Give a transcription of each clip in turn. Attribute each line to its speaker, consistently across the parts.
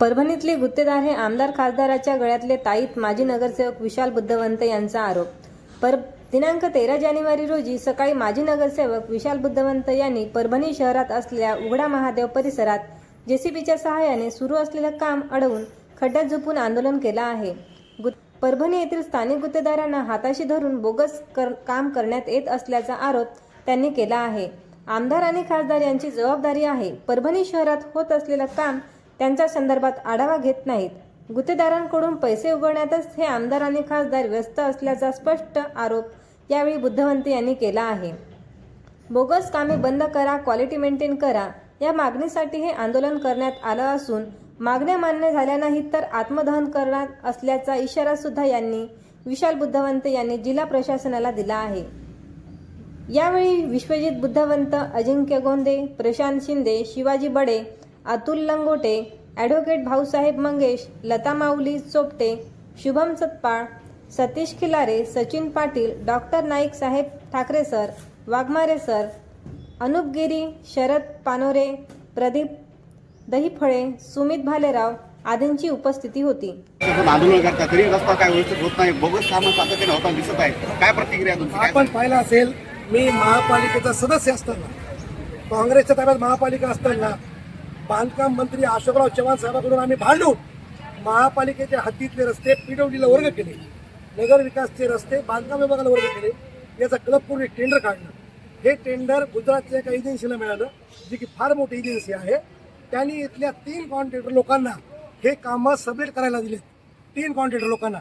Speaker 1: परभणीतले गुत्तेदार हे आमदार खासदाराच्या गळ्यातले ताईत माजी नगरसेवक विशाल बुद्धवंत यांचा आरोप. पर दिनांक तेरा जानेवारी रोजी सकाळी माजी नगरसेवक विशाल बुद्धवंत यांनी परभणी शहरात असलेल्या उघडा महादेव परिसरात जेसीबीच्या सहाय्याने सुरू असलेलं काम अडवून खड्ड्यात झोपून आंदोलन केलं आहे. परभणी येथील स्थानिक गुत्तेदारांना हाताशी धरून बोगस कर काम करण्यात येत असल्याचा आरोप त्यांनी केला आहे. आमदार आणि खासदार यांची जबाबदारी आहे. परभणी शहरात होत असलेलं काम त्यांच्या संदर्भात आढावा घेत नाहीत. गुत्तेदारांकडून पैसे उगवण्यातच हे आमदार आणि खासदार व्यस्त असल्याचा स्पष्ट आरोप यावेळी बुद्धवंत यांनी केला आहे. बोगस कामे बंद करा क्वालिटी मेंटेन करा या मागणीसाठी हे आंदोलन करण्यात आलं असून मागण्या मान्य झाल्या नाहीत तर आत्मदहन करणार असल्याचा इशारा सुद्धा यांनी विशाल बुद्धवंत यांनी जिल्हा प्रशासनाला दिला आहे. यावेळी विश्वजित बुद्धवंत अजिंक्य गोंदे प्रशांत शिंदे शिवाजी बडे अतुल लंगोटे ॲडव्होकेट भाऊसाहेब मंगेश लता माऊली चोपटे शुभम सतपाळ सतीश खिलारे सचिन पाटील डॉक्टर नाईक साहेब ठाकरे सर वाघमारे सर अनुप गिरी शरद पानोरे प्रदीप दहीफळे सुमित भालेराव आदींची उपस्थिती होती.
Speaker 2: तसं आंदोलन करतात तरी रस्ता काय व्यवस्थित होत नाही बोगस कामं सातत्याने होताना दिसत आहे काय प्रतिक्रिया तुमची? काय
Speaker 3: आपण पाहिलं असेल मी महापालिकेचा सदस्य असताना काँग्रेसच्या ताब्यात महापालिका असताना बांधकाम मंत्री अशोकराव चव्हाण साहेबांकडून आम्ही भांडून महापालिकेच्या हद्दीतले रस्ते पीडब्ल्यूला वर्ग केले. नगर विकासचे रस्ते बांधकाम विभागाला वर्ग केले. याचा क्लबपूर्वी टेंडर काढलं. हे टेंडर गुजरातच्या एका एजन्सीला मिळालं जी की फार मोठी एजन्सी आहे. त्यांनी इथल्या तीन कॉन्ट्रॅक्टर लोकांना हे कामं सबमिट करायला दिले तीन कॉन्ट्रॅक्टर लोकांना.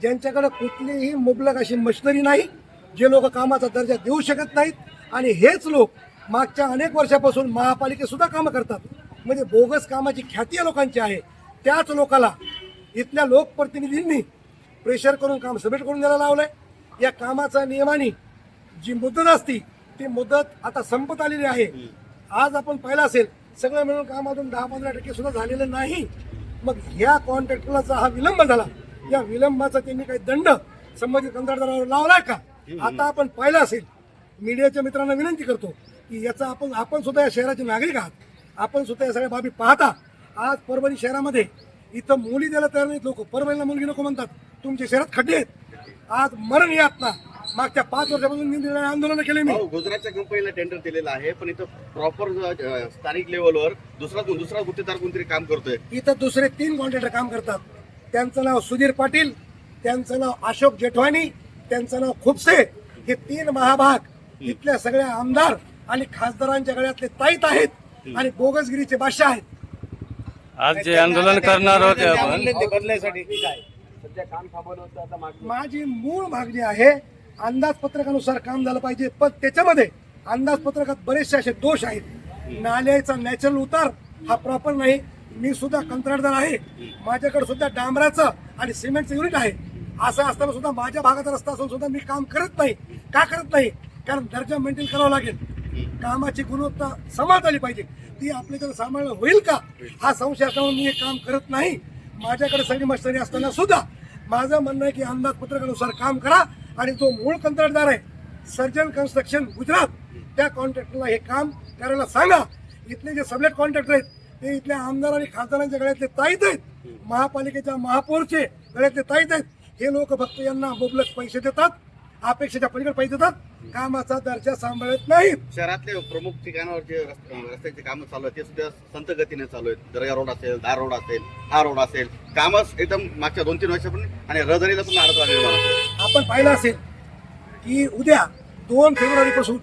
Speaker 3: ज्यांच्याकडे कुठलीही मुबलक अशी मशिनरी नाही जे लोक कामाचा दर्जा देऊ शकत नाहीत. आणि हेच लोक मागच्या अनेक वर्षापासून महापालिकेसुद्धा कामं करतात. म्हणजे बोगस कामाची ख्याती या लोकांची आहे. त्याच लोकाला इथल्या लोकप्रतिनिधींनी प्रेशर करून काम सबमिट करून द्यायला लावलंय. या कामाचा नियमाने जी मुदत असती ती मुदत आता संपत आलेली आहे. आज आपण पाहिलं असेल सगळं मिळून काम अजून दहा पंधरा टक्के सुद्धा झालेलं नाही. मग ह्या कॉन्ट्रॅक्टरचा हा विलंब झाला. या विलंबाचा त्यांनी काही दंड संबंधित कंत्राटदारावर लावलाय का? आता आपण पाहिलं असेल मीडियाच्या मित्रांना विनंती करतो की याचा आपण आपण सुद्धा या शहराचे नागरिक आहात. आपण सुद्धा या सगळ्या बाबी पाहता. आज परभणी शहरामध्ये इथं मुली द्यायला तयार नाहीत लोक. परभणीला मुलगी नको म्हणतात. तुमच्या शहरात खड्डे आहेत. आज मरण यात ना मागच्या पाच वर्षापासून आंदोलन केले मी.
Speaker 2: गुजरातच्या कंपनीला टेंडर दिलेलं आहे पण इथं प्रॉपर स्थानिक लेवलवर दुसरा दुसरा गुत्तेदार कोणतरी काम करतोय.
Speaker 3: इथं दुसरे तीन कॉन्ट्रॅक्टर काम करतात. त्यांचं नाव सुधीर पाटील त्यांचं नाव अशोक जेठवानी त्यांचं नाव खुपसे. हे तीन महाभाग इथल्या सगळ्या आमदार आणि खासदारांच्या गळ्यातले ताईत आहेत. आणि बोगसगिरीचे बादशाह आहेत.
Speaker 4: आज जे आंदोलन करणार होते आपण.
Speaker 2: ते बदलायसाठी.
Speaker 3: माझी मूळ मागणी आहे अंदाजपत्रकानुसार काम झालं पाहिजे पण त्याच्यामध्ये अंदाजपत्रकात बरेचसे असे दोष आहेत. नाल्याचा नॅचरल उतार हा प्रॉपर नाही. मी सुद्धा कंत्राटदार आहे. माझ्याकडे सुद्धा डांबराचं आणि सिमेंटचं युनिट आहे. असं असताना सुद्धा माझ्या भागाचा रस्ता असून सुद्धा मी काम करत नाही. का करत नाही? कारण दर्जा मेंटेन करावा लागेल. कामाची गुणवत्ता सांभाळता आली पाहिजे. ती आपल्याकडे सांभाळणं होईल का? हा संशय असल्यामुळे मी हे काम करत नाही. माझ्याकडे सगळी मशनरी असताना सुद्धा माझं म्हणणं आहे की अंदाजपत्रकानुसार काम करा आणि जो मूळ कंत्राटदार आहे सर्जन कन्स्ट्रक्शन गुजरात त्या कॉन्ट्रॅक्टरला हे काम करायला सांगा. इथले जे सबलेट कॉन्ट्रॅक्टर आहेत ते इथल्या आमदार आणि खासदारांच्या गळ्यातले ताईत आहेत. महापालिकेच्या महापौरचे गळ्यातले ताईत आहेत. हे लोक फक्त यांना मुबलक पैसे देतात अपेक्षेच्या पलीकडे पैसे देतात. कामाचा दर्जा सांभाळत नाहीत.
Speaker 2: शहरातले प्रमुख ठिकाणावर जे रस्ते- रस्त्याचे कामं चालू आहेत. ते सुद्धा संत गतीने चालू आहेत. दर्गा रोड असेल धार रोड असेल हा रोड असेल. कामच एकदम मागच्या दोन तीन वर्षापासून आणि रहदारीला पण अडथळा निर्माण होतो
Speaker 3: आपण पाहिलं असेल की उद्या दोन फेब्रुवारीपासून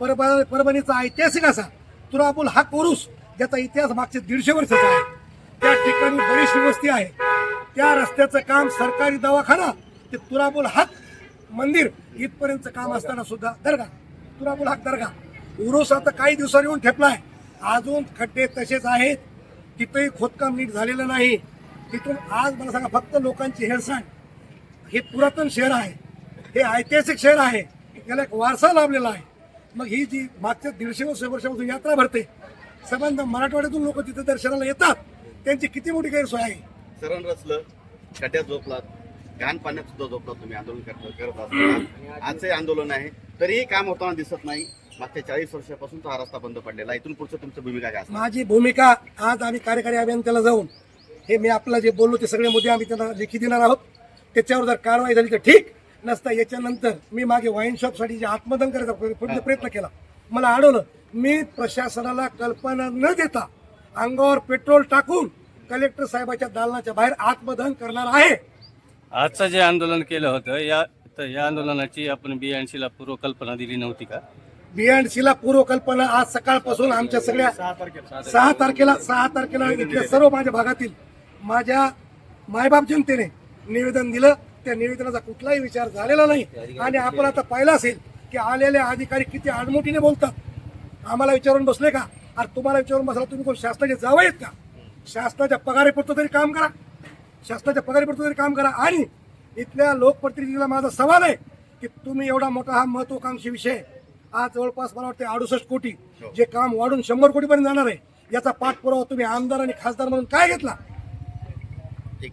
Speaker 3: परभ परभणीचा ऐतिहासिक असा तुराबुल हा कोरुस ज्याचा इतिहास मागचे दीडशे वर्षाचा आहे. त्या ठिकाणी बरीचशी वस्ती आहे. त्या रस्त्याचं काम सरकारी दवाखाना ते तुराबुल हक मंदिर इथपर्यंत काम असताना सुद्धा दर्गा तुराबुल हक दर्गा. उरुस आता काही दिवसांनी येऊन ठेपलाय. अजून खड्डे तसेच आहेत. तिथंही खोदकाम नीट झालेलं नाही. तिथून आज मला सांगा फक्त लोकांची हेळसांड. हे पुरातन शहर आहे. हे ऐतिहासिक शहर आहे. याला एक वारसा लाभलेला आहे. मग ही जी मागच्या दीडशे वर्ष वर्षापासून यात्रा भरते संबंध मराठवाड्यातून लोक तिथे दर्शनाला येतात. त्यांची किती मोठी गैरसोय आहे?
Speaker 2: सरण रचलं खड्ड्यात झोपलात. घाण पाण्यात सुद्धा झोपलात तुम्ही आंदोलन करत करत असताना. आजचे आंदोलन आहे. तरीही काम होताना दिसत नाही. मागच्या चाळीस वर्षापासून हा रस्ता बंद पडलेला आहे. इथून पुढचं तुमचं भूमिका काय
Speaker 3: माझी भूमिका आज आम्ही कार्यकारी अभियंत्याला जाऊन हे मी आपला जे बोललो ते सगळे मुद्दे आम्ही त्यांना लेखी देणार आहोत. त्याच्यावर जर कारवाई झाली तर ठीक. नसता याच्यानंतर मी मागे वाईन शॉपसाठी जे आत्मदहन करायचा प्रयत्न केला. मला अडवलं मी प्रशासनाला कल्पना न देता अंगावर पेट्रोल टाकून कलेक्टर साहेबाच्या दालनाच्या बाहेर आत्मदहन करणार आहे.
Speaker 4: आजचं जे आंदोलन केलं होतं या तर या आंदोलनाची आपण बियांशीला पूर्वकल्पना दिली नव्हती का?
Speaker 3: बीएनसीला पूर्वकल्पना आज सकाळपासून आमच्या सगळ्या सहा तारखेला. सहा तारखेला. इथल्या सर्व माझ्या भागातील माझ्या मायबाप जनतेने निवेदन दिलं. त्या निवेदनाचा कुठलाही विचार झालेला नाही. आणि आपण आता पाहिलं असेल की आलेले अधिकारी किती आडमोठीने बोलतात. आम्हाला विचारून बसले का? अरे तुम्हाला विचारून बसला तुम्ही कोण शासनाचे जावं आहेत का? शासनाच्या पगारीपुरतं तरी काम करा. शासनाच्या पगारीपुरतं तरी काम करा. आणि इथल्या लोकप्रतिनिधीला माझा सवाल आहे की तुम्ही एवढा मोठा हा महत्वाकांक्षी विषय आज जवळपास मला वाटते अडुसष्ट कोटी जे काम वाढून शंभर कोटी पर्यंत जाणार आहे याचा पाठपुरावा तुम्ही आमदार आणि खासदार म्हणून काय घेतला?
Speaker 2: ठीक.